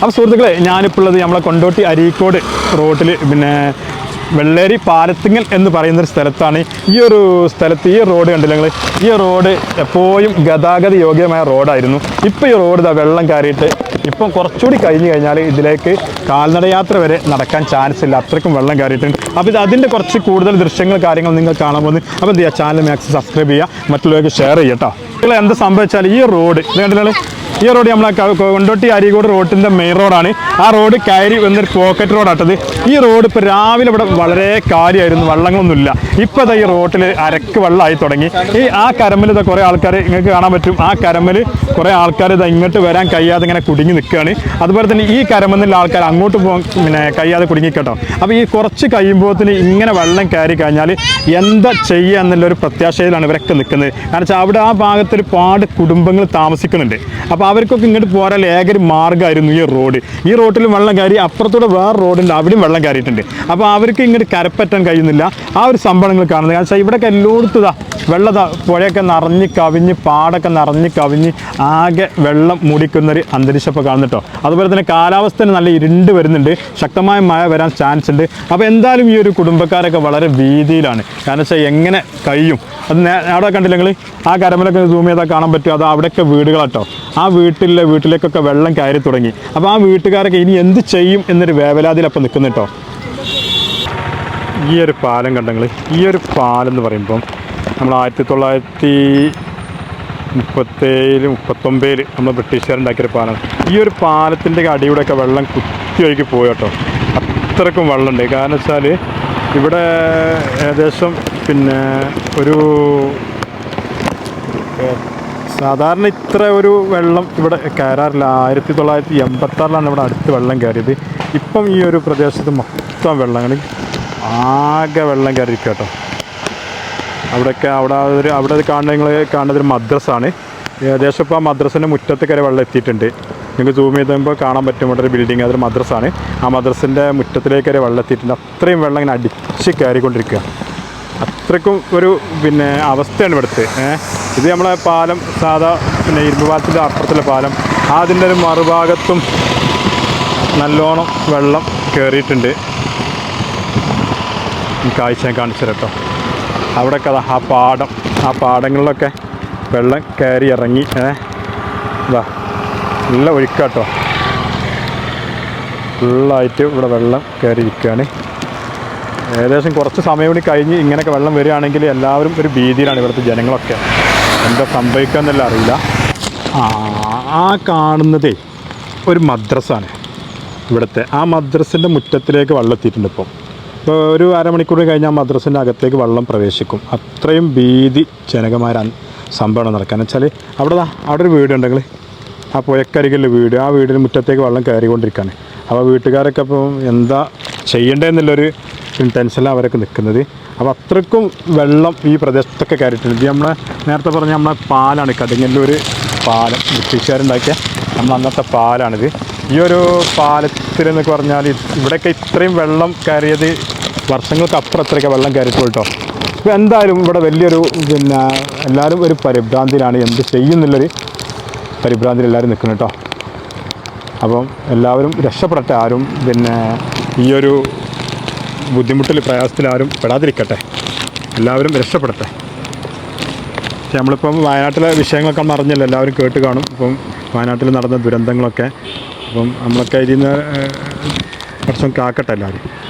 അപ്പോൾ സുഹൃത്തുക്കളെ ഞാനിപ്പോൾ ഉള്ളത് നമ്മളെ കൊണ്ടോട്ടി അരീക്കോട് റോട്ടിൽ പിന്നെ വെള്ളേരി പാലത്തിങ്ങൽ എന്ന് പറയുന്ന ഒരു സ്ഥലത്താണ്. ഈ ഒരു സ്ഥലത്ത് ഈ റോഡ് കണ്ടില്ല ഈ റോഡ് എപ്പോഴും ഗതാഗത യോഗ്യമായ റോഡായിരുന്നു. ഇപ്പോൾ ഈ റോഡ് വെള്ളം കയറിയിട്ട് ഇപ്പം കുറച്ചുകൂടി കഴിഞ്ഞ് കഴിഞ്ഞാൽ ഇതിലേക്ക് കാൽനടയാത്ര വരെ നടക്കാൻ ചാൻസ് ഇല്ല. അത്രയ്ക്കും വെള്ളം കയറിയിട്ടുണ്ട്. അപ്പോൾ ഇത് അതിന്റെ കുറച്ച് കൂടുതൽ ദൃശ്യങ്ങൾ കാര്യങ്ങൾ നിങ്ങൾ കാണാൻ പോകുന്നത് അപ്പോൾ എന്ത് ചെയ്യുക ചാനൽ മാക്സിമം സബ്സ്ക്രൈബ് ചെയ്യുക. മറ്റുള്ളവർക്ക് ഷെയർ ചെയ്യട്ടോ നിങ്ങൾ എന്താ സംഭവിച്ചാൽ ഈ റോഡ് കണ്ടില്ലേ ഈ റോഡ് നമ്മളെ കൊണ്ടോട്ടി അരീക്കോട് റോഡിന്റെ മെയിൻ റോഡാണ്. ആ റോഡ് കയറി വന്നൊരു പോക്കറ്റ് റോഡാട്ടത് ഈ റോഡ് ഇപ്പോൾ രാവിലെ ഇവിടെ വളരെ കാര്യമായിരുന്നു വള്ളങ്ങളൊന്നുമില്ല. ഇപ്പോൾ ഇതാ ഈ റോട്ടിൽ അരക്ക് വെള്ളമായി തുടങ്ങി. ഈ ആ കരമ്പിൽ ഇതാ കുറേ ആൾക്കാർ നിങ്ങൾക്ക് കാണാൻ പറ്റും. ആ കരമ്പിൽ കുറേ ആൾക്കാർ ഇതാ ഇങ്ങോട്ട് വരാൻ കഴിയാതെ ഇങ്ങനെ കുടുങ്ങി നിൽക്കുകയാണ് അതുപോലെ തന്നെ ഈ കരമ്പെന്നുള്ള ആൾക്കാർ അങ്ങോട്ട് പോകാൻ പിന്നെ കഴിയാതെ കുടുങ്ങി കേട്ടോ അപ്പോൾ ഈ കുറച്ച് കഴിയുമ്പോഴത്തിന് ഇങ്ങനെ വെള്ളം കയറി കഴിഞ്ഞാൽ എന്താ ചെയ്യുക എന്നുള്ളൊരു പ്രത്യാശയിലാണ് ഇവരൊക്കെ നിൽക്കുന്നത് കാരണം വെച്ചാൽ അവിടെ ആ ഭാഗത്ത് ഒരുപാട് കുടുംബങ്ങൾ താമസിക്കുന്നുണ്ട്. അപ്പോൾ അവർക്കൊക്കെ ഇങ്ങോട്ട് പോരാൻ ഏക ഒരു മാർഗമായിരുന്നു ഈ റോഡ്. ഈ റോഡിലും വെള്ളം കയറി അപ്പുറത്തൂടെ വേറെ റോഡുണ്ട് അവിടെയും വെള്ളം കയറിയിട്ടുണ്ട്. അപ്പോൾ അവർക്ക് ഇങ്ങോട്ട് കരപ്പറ്റാൻ കഴിയുന്നില്ല. ആ ഒരു സംഭവങ്ങൾ കാണുന്നത്. കാരണം വെച്ചാൽ ഇവിടെയൊക്കെ എല്ലായിടത്തും ഇതാ വെള്ളം ദാ പുഴയൊക്കെ നിറഞ്ഞ് കവിഞ്ഞ് പാടൊക്കെ നിറഞ്ഞ് കവിഞ്ഞ് ആകെ വെള്ളം മുടിക്കുന്നൊരു അന്തരീക്ഷം ഇപ്പോൾ കാണുന്നു കേട്ടോ. അതുപോലെ തന്നെ കാലാവസ്ഥ നല്ല ഇരുണ്ട് വരുന്നുണ്ട്. ശക്തമായ മഴ വരാൻ ചാൻസ് ഉണ്ട്. അപ്പോൾ എന്തായാലും ഈ ഒരു കുടുംബക്കാരൊക്കെ വളരെ ഭീതിയിലാണ്. കാരണം വെച്ചാൽ എങ്ങനെ കഴിയും? അത് അവിടെ കണ്ടില്ലെങ്കിൽ ആ കരമലൊക്കെ സൂം ചെയ്താൽ കാണാൻ പറ്റും. അത് അവിടെയൊക്കെ വീടുകളാട്ടോ ആ വീട്ടിലെ വീട്ടിലേക്കൊക്കെ വെള്ളം കയറി തുടങ്ങി. അപ്പോൾ ആ വീട്ടുകാരൊക്കെ ഇനി എന്ത് ചെയ്യും എന്നൊരു വേവലാതിയിലപ്പോൾ നിൽക്കുന്നു കേട്ടോ. ഈ ഒരു പാലം കണ്ടങ്ങൾ ഈ ഒരു പാലം എന്ന് പറയുമ്പം നമ്മൾ ആയിരത്തി തൊള്ളായിരത്തി മുപ്പത്തേഴ് മുപ്പത്തൊമ്പതിൽ നമ്മൾ ബ്രിട്ടീഷുകാരുണ്ടാക്കിയൊരു പാലം. ഈ ഒരു പാലത്തിന്റെ അടിയൂടെയൊക്കെ വെള്ളം കുത്തി ഒഴുകി കേട്ടോ. അത്രക്കും വെള്ളമുണ്ട്. കാരണം വെച്ചാൽ ഇവിടെ ഏകദേശം പിന്നെ ഒരു സാധാരണ ഇത്ര ഒരു വെള്ളം ഇവിടെ കയറാറില്ല. ആയിരത്തി തൊള്ളായിരത്തി എൺപത്താറിലാണ് ഇവിടെ അടുത്ത് വെള്ളം കയറിയത്. ഇപ്പം ഈ ഒരു പ്രദേശത്ത് മൊത്തം വെള്ളങ്ങൾ ആകെ വെള്ളം കയറിയിരിക്കുക കേട്ടോ. അവിടെയൊക്കെ അവിടെ ഒരു അവിടെ കാണുന്ന നിങ്ങൾ കാണുന്നത് ഒരു മദ്രസാണ്. ഏകദേശം ഇപ്പോൾ ആ മദ്രസിന്റെ മുറ്റത്ത് കയറി വെള്ളം എത്തിയിട്ടുണ്ട്. നിങ്ങൾക്ക് സൂം ചെയ്ത് കഴിയുമ്പോൾ കാണാൻ പറ്റും. ഇവിടെ ഒരു ബിൽഡിംഗ് അതൊരു മദ്രസാണ്. ആ മദ്രസിന്റെ മുറ്റത്തിലേക്ക് വരെ വെള്ളം എത്തിയിട്ടുണ്ട്. അത്രയും വെള്ളം ഇങ്ങനെ അടിച്ച് കയറിക്കൊണ്ടിരിക്കുക. അത്രക്കും ഒരു പിന്നെ അവസ്ഥയാണ് ഇവിടുത്തെ. ഏഹ് ഇത് നമ്മളെ പാലം സാധാ പിന്നെ ഇരുമ്പ് പാലത്തിന്റെ അപ്പുറത്തിലെ പാലം. അതിന്റെ ഒരു മറുഭാഗത്തും നല്ലോണം വെള്ളം കയറിയിട്ടുണ്ട് കാഴ്ച ഞാൻ കാണിച്ചു തരട്ടോ അവിടെയൊക്കെ അതാ ആ പാടം. ആ പാടങ്ങളിലൊക്കെ വെള്ളം കയറി ഇറങ്ങി. ഏതാ നല്ല ഒഴുക്കാട്ടോ. ഫുള്ളായിട്ട് ഇവിടെ വെള്ളം കയറി ഇരിക്കുകയാണ് ഏകദേശം കുറച്ച് സമയം കൂടി കഴിഞ്ഞ് ഇങ്ങനെയൊക്കെ വെള്ളം വരികയാണെങ്കിൽ എല്ലാവരും ഒരു ഭീതിയിലാണ് ഇവിടുത്തെ ജനങ്ങളൊക്കെ. എന്താ സംഭവിക്കുക എന്നല്ല അറിയില്ല. ആ കാണുന്നതേ ഒരു മദ്രസാണ്. ഇവിടുത്തെ ആ മദ്രസിന്റെ മുറ്റത്തിലേക്ക് വെള്ളം എത്തിയിട്ടുണ്ട് ഇപ്പോൾ ഒരു അരമണിക്കൂർ കഴിഞ്ഞാൽ മദ്രസിന്റെ അകത്തേക്ക് വെള്ളം പ്രവേശിക്കും. അത്രയും ഭീതി ജനകമായ സംഭവമാണ് നടക്കുക എന്ന് വെച്ചാൽ അവിടെ അവിടെ ഒരു വീടുണ്ടെങ്കിൽ ആ പുഴക്കരികിലെ വീട്. ആ വീടിന് മുറ്റത്തേക്ക് വെള്ളം കയറിക്കൊണ്ടിരിക്കുകയാണ് അപ്പോൾ വീട്ടുകാരൊക്കെ അപ്പം എന്താ ചെയ്യേണ്ടതെന്നുള്ളൊരു ടെൻഷനിലാണ് അവരൊക്കെ നിൽക്കുന്നത്. അപ്പോൾ അത്രക്കും വെള്ളം ഈ പ്രദേശത്തൊക്കെ കയറിയിട്ടുണ്ട്. ഇത് നമ്മളെ നേരത്തെ പറഞ്ഞ നമ്മളെ പാലാണ് കടുങ്ങല്ലൂർ പാലം. ബ്രിട്ടീഷുകാരുണ്ടാക്കിയ നമ്മൾ അന്നത്തെ പാലാണിത്. ഈ ഒരു പാലത്തിൽ എന്നൊക്കെ പറഞ്ഞാൽ ഇവിടെയൊക്കെ ഇത്രയും വെള്ളം കയറിയത് വർഷങ്ങൾക്ക് അപ്പുറം ഇത്രയൊക്കെ വെള്ളം കയറിയിട്ടുള്ളൂ കേട്ടോ. അപ്പോൾ എന്തായാലും ഇവിടെ വലിയൊരു പിന്നെ എല്ലാവരും ഒരു പരിഭ്രാന്തിയിലാണ്. എന്ത് ചെയ്യുന്നുള്ളൊരു പരിഭ്രാന്തിയിൽ എല്ലാവരും നിൽക്കുന്നു കേട്ടോ. അപ്പം എല്ലാവരും രക്ഷപ്പെടട്ടെ ആരും. പിന്നെ ഈയൊരു ബുദ്ധിമുട്ടിൽ പ്രയാസത്തിൽ ആരും പെടാതിരിക്കട്ടെ. എല്ലാവരും രക്ഷപ്പെടട്ടെ. പക്ഷേ നമ്മളിപ്പം വയനാട്ടിലെ വിഷയങ്ങളൊക്കെ അറിഞ്ഞല്ലോ. എല്ലാവരും കേട്ട് കാണും. ഇപ്പം വയനാട്ടിൽ നടന്ന ദുരന്തങ്ങളൊക്കെ. അപ്പം നമ്മളൊക്കെ ഇതിൽ നിന്ന് കുറച്ചും കാക്കട്ടെ എല്ലാവരും.